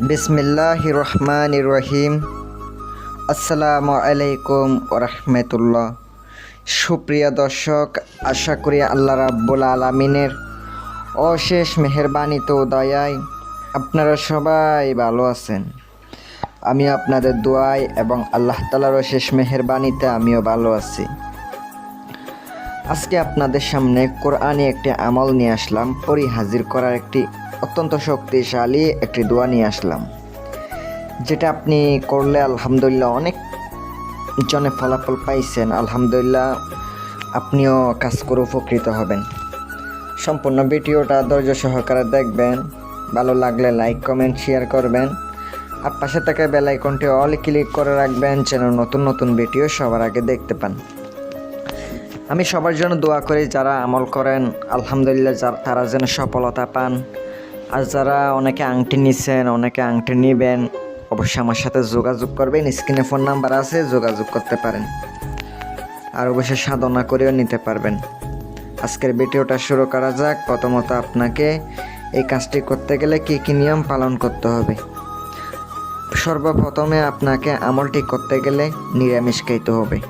বিসমিল্লাহ রহমান রহিম আসসালামু আলাইকুম রহমতুল্লাহ। সুপ্রিয় দর্শক, আশা করি আল্লাহ রাব্বুল আলমিনের অশেষ মেহরবানি তো দয়ায় আপনারা সবাই ভালো আছেন। আমি আপনাদের দোয়ায় এবং আল্লাহ তালার অশেষ মেহরবানিতে আমিও ভালো আছি। আজকে আপনাদের সামনে কোরআনে একটি আমল নিয়ে আসলাম পরি হাজির করার একটি অত্যন্ত শক্তিশালী একটি দোয়া নিয়ে আসলাম। যেটা আপনি করলে আলহামদুলিল্লাহ অনেক জনে ফলাফল পাইছেন। আলহামদুলিল্লাহ আপনিও কাজ করে উপকৃত হবেন। সম্পূর্ণ ভিডিওটা ধৈর্য সহকারে দেখবেন। ভালো লাগলে লাইক, কমেন্ট, শেয়ার করবেন। আর পাশে থাকা বেল আইকনটি অল ক্লিক করে রাখবেন যেন নতুন নতুন ভিডিও সবার আগে দেখতে পান। আমি সবার জন্য দোয়া করি, যারা আমল করেন, আলহামদুলিল্লাহ তারা যেন সফলতা পান। আর যারা অনেকে আংটি নিছেন, অনেকে আংটি নেবেন, অবশ্যই আমার সাথে যোগাযোগ করবেন। স্ক্রিনে ফোন নাম্বার আছে, যোগাযোগ করতে পারেন। আর অবশ্যই সাধনা করেও নিতে পারবেন। আজকের ভিডিওটা শুরু করা যাক। প্রথমত আপনাকে এই কাজটি করতে গেলে কী কী নিয়ম পালন করতে হবে? সর্বপ্রথমে আপনাকে আমলটি করতে গেলে নিরামিষ খাইতে হবে।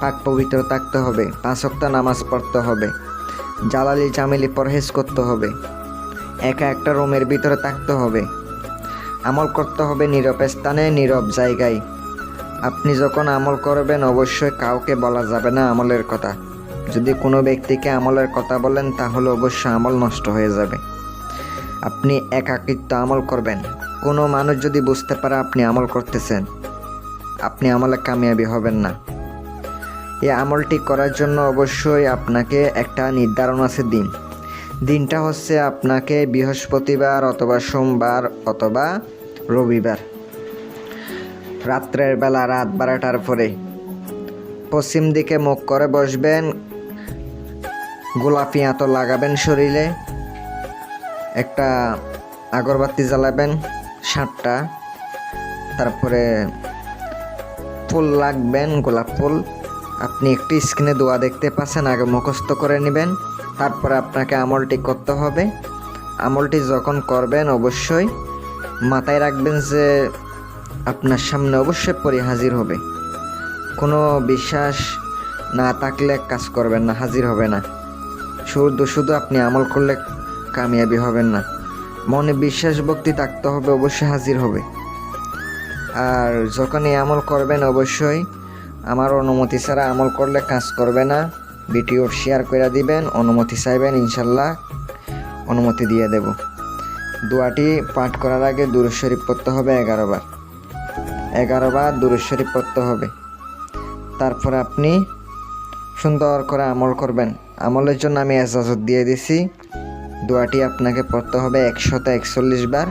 পাক পবিত্র থাকতে হবে। পাঁচ ওয়াক্ত নামাজ পড়তে হবে। জালালি জামিলি পরহেজ করতে হবে। একা একটা রুমের ভিতরে থাকতে হবে। আমল করতে হবে নীরব স্থানে, নীরব জায়গায়। আপনি যখন আমল করবেন, অবশ্যই কাউকে বলা যাবে না আমলের কথা। যদি কোনো ব্যক্তিকে আমলের কথা বলেন, তাহলে অবশ্যই আমল নষ্ট হয়ে যাবে। আপনি একাকিত্ব আমল করবেন। কোনো মানুষ যদি বুঝতে পারে আপনি আমল করতেছেন, আপনি আমলে কামিয়াবি হবেন না। এই আমলটি করার জন্য অবশ্যই আপনাকে একটা নির্ধারণ আছে দিন। দিনটা হচ্ছে আপনাকে বৃহস্পতিবার অথবা সোমবার অথবা রবিবার। রাত্রের বেলা রাত বারোটার পরে। পশ্চিম দিকে মুখ করে বসবেন, গোলাপি আঁতো লাগাবেন শরীরে, একটা আগরবাতি জ্বালাবেন, সাতটা, তারপরে ফুল লাগবেন, গোলাপ ফুল। আপনি একটি স্ক্রিনে দোয়া দেখতে পাচ্ছেন, আগে মুখস্থ করে নেবেন, তারপরে আপনাকে আমলটি করতে হবে। আমলটি যখন করবেন, অবশ্যই মাথায় রাখবেন যে আপনার সামনে অবশ্যই পরে হাজির হবে। কোনো বিশ্বাস না থাকলে কাজ করবেন না, হাজির হবে না। শুধু শুধু আপনি আমল করলে কামিয়াবি হবেন না। মনে বিশ্বাস, ভক্তি থাকতে হবে, অবশ্যই হাজির হবে। আর যখন এই আমল করবেন, অবশ্যই আমার অনুমতি ছাড়া আমল করলে কাজ করবে না। ভিডিও শেয়ার করে দিবেন, অনুমতি চাইবেন, ইনশাল্লাহ অনুমতি দিয়ে দেব। দোয়াটি পাঠ করার আগে শরীফ পড়তে হবে এগারো বার। এগারো বার শরীফ পড়তে হবে। তারপর আপনি সুন্দর করে আমল করবেন। আমলের জন্য আমি এজাজত দিয়ে দিছি। দোয়াটি আপনাকে পড়তে হবে একশত একচল্লিশ বার।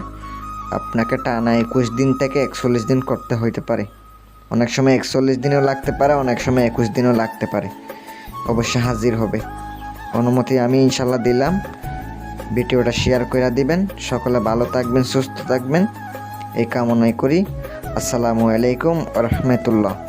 আপনাকে টানা একুশ দিন থেকে একচল্লিশ দিন করতে হইতে পারে। অনেক সময় একচল্লিশ দিনও লাগতে পারে, অনেক সময় একুশ দিনও লাগতে পারে। অবশ্যই হাজির হবে। অনুমতি আমি ইনশাল্লাহ দিলাম। ভিডিওটা শেয়ার করে দিবেন। সকলে ভালো থাকবেন, সুস্থ থাকবেন। এই কামনাই করি। আসসালামু আলাইকুম রহমতুল্লাহ।